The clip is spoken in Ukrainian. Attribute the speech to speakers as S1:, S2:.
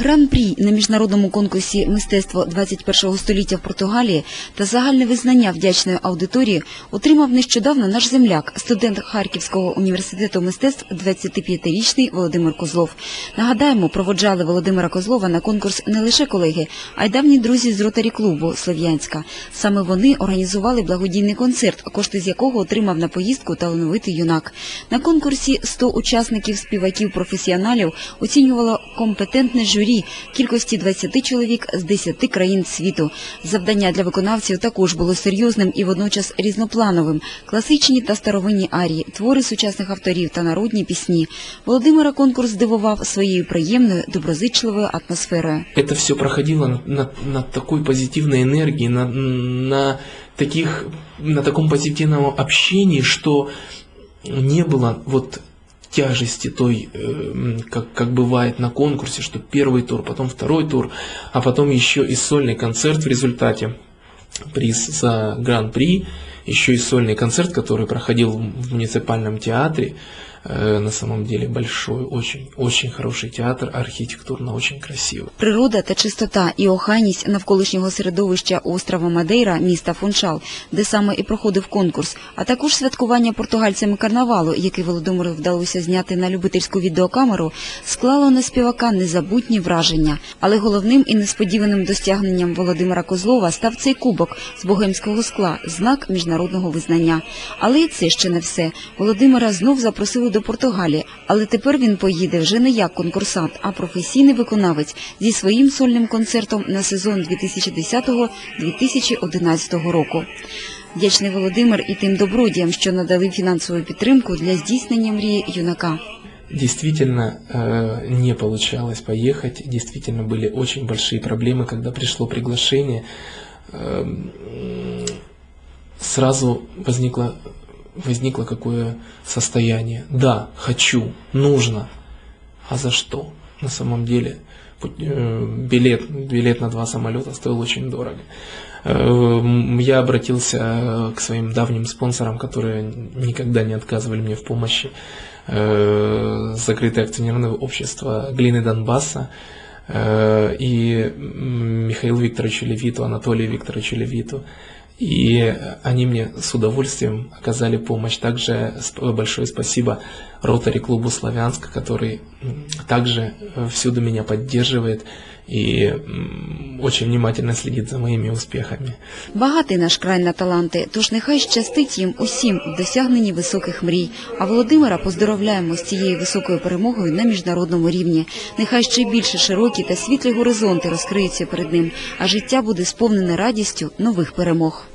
S1: Гран-прі на міжнародному конкурсі мистецтво 21-го століття в Португалії та загальне визнання вдячної аудиторії отримав нещодавно наш земляк, студент Харківського університету мистецтв, 25-річний Володимир Козлов. Нагадаємо, проводжали Володимира Козлова на конкурс не лише колеги, а й давні друзі з ротарі клубу Слов'янська. Саме вони організували благодійний концерт, кошти з якого отримав на поїздку талановитий юнак. На конкурсі 100 учасників співаків професіоналів оцінювало компетентне журі кількості 20 чоловік з 10 країн світу. Завдання для виконавців також було серйозним і водночас різноплановим. Класичні та старовинні арії, твори сучасних авторів та народні пісні. Володимира конкурс здивував своєю приємною, доброзичливою атмосферою.
S2: это все проходило на, на- на такой позитивной энергии, на, на таких, на таком позитивном общении, что не было вот тяжести той, э, м, как, как бывает на конкурсе, что первый тур, потом второй тур, а потом еще и сольный концерт в результате, приз за гран-при, еще и сольный концерт, который проходил в муниципальном театре, Э, на самом деле большой, очень, очень хороший театр, архитектурно очень красивый.
S1: Природа та чистота і охайність навколишнього середовища острова Мадейра, міста Фуншал, де саме і проходив конкурс, а також святкування португальцями карнавалу, який Володимиру вдалося зняти на любительську відеокамеру, склало на співака незабутні враження. Але головним і несподіваним досягненням Володимира Козлова став цей кубок з богемського скла, знак міжнародного визнання. Але це ще не все. Володимира знов запросили до Португалії, але тепер він поїде вже не як конкурсант, а професійний виконавець зі своїм сольним концертом на сезон 2010-2011 року. Вдячний Володимир і тим добродіям, що надали фінансову підтримку для здійснення мрії юнака.
S2: Действительно э, не получалось поехать, действительно были очень большие проблемы, когда пришло приглашение. Эм, Сразу возникло, возникло какое состояние. Да, хочу, нужно. А за что? На самом деле э, билет, билет на два самолета стоил очень дорого. Эм, Я обратился э, к своим давним спонсорам, которые никогда не отказывали мне в помощи. Э, Закрытое акционерное общество Глины Донбасса э, и м, Михаилу Викторовичу Левиту, Анатолию Викторовичу Левиту. И они мне с удовольствием оказали помощь. Также большое спасибо Ротари клубу Славянск, который также э, всюду меня поддерживает и очень внимательно следит за моими успехами.
S1: Багатий наш край на таланти, тож нехай щастить їм усім в досягненні високих мрій. А Володимира поздоровляємо з цією високою перемогою на міжнародному рівні. Нехай ще більше широкі та світлі горизонти розкриються перед ним, а життя буде сповнене радістю нових перемог.